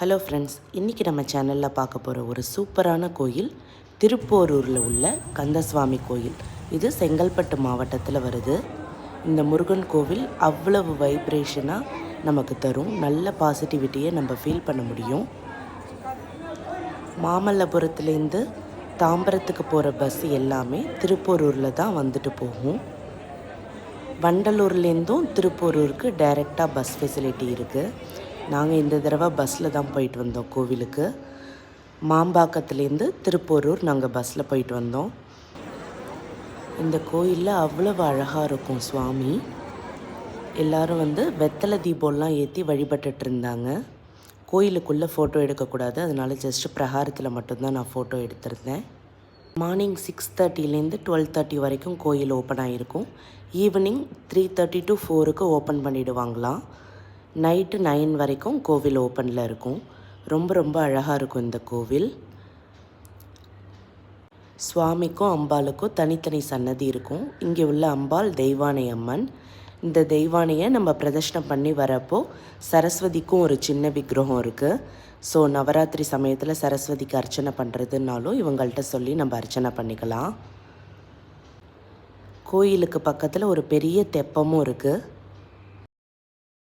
Hello friends இன்றைக்கி நம்ம சேனலில் பார்க்க போகிற ஒரு சூப்பரான கோயில் திருப்போரூரில் உள்ள கந்தசுவாமி கோயில். இது செங்கல்பட்டு மாவட்டத்தில் வருது. இந்த முருகன் கோவில் அவ்வளவு வைப்ரேஷனாக நமக்கு தரும். நல்ல பாசிட்டிவிட்டியை நம்ம ஃபீல் பண்ண முடியும். மாமல்லபுரத்துலேருந்து தாம்பரத்துக்கு போகிற பஸ் எல்லாமே திருப்போரூரில் தான் வந்துட்டு போகும். வண்டலூர்லேருந்தும் திருப்போரூருக்கு டைரெக்டாக பஸ் ஃபெசிலிட்டி இருக்குது நாங்கள் இந்த தடவை பஸ்ஸில் தான் போயிட்டு வந்தோம் கோவிலுக்கு. மாம்பாக்கத்துலேருந்து திருப்போரூர் நாங்கள் பஸ்ஸில் போயிட்டு வந்தோம். இந்த கோயிலில் அவ்வளவு அழகாக இருக்கும் சுவாமி. எல்லாரும் வந்து வெத்தலை தீபம்லாம் ஏற்றி வழிபட்டுட்டு இருந்தாங்க. கோயிலுக்குள்ளே ஃபோட்டோ எடுக்கக்கூடாது அதனால ஜஸ்ட் பிரகாரத்தில் மட்டும்தான் நான் ஃபோட்டோ எடுத்திருந்தேன். மார்னிங் சிக்ஸ் தேர்ட்டிலேருந்து டுவெல் தேர்ட்டி வரைக்கும் கோயில் ஓப்பன் ஆகிருக்கும் ஈவினிங் த்ரீ தேர்ட்டி டு ஃபோருக்கு ஓப்பன் பண்ணிவிடுவாங்களாம் நைட்டு நைன் வரைக்கும் கோவில் ஓப்பனில் இருக்கும். ரொம்ப ரொம்ப அழகாக இருக்கும் இந்த கோவில். சுவாமிக்கும் அம்பாளுக்கும் தனித்தனி சன்னதி இருக்கும். இங்கே உள்ள அம்பாள் தெய்வானை அம்மன். இந்த தெய்வானையை நம்ம பிரதர்ஷனம் பண்ணி வரப்போ சரஸ்வதிக்கும் ஒரு சின்ன விக்கிரகம் இருக்குது ஸோ நவராத்திரி சமயத்தில் சரஸ்வதிக்கு அர்ச்சனை பண்ணுறதுனாலும் இவங்கள்ட்ட சொல்லி நம்ம அர்ச்சனை பண்ணிக்கலாம். கோயிலுக்கு பக்கத்தில் ஒரு பெரிய தெப்பமும் இருக்குது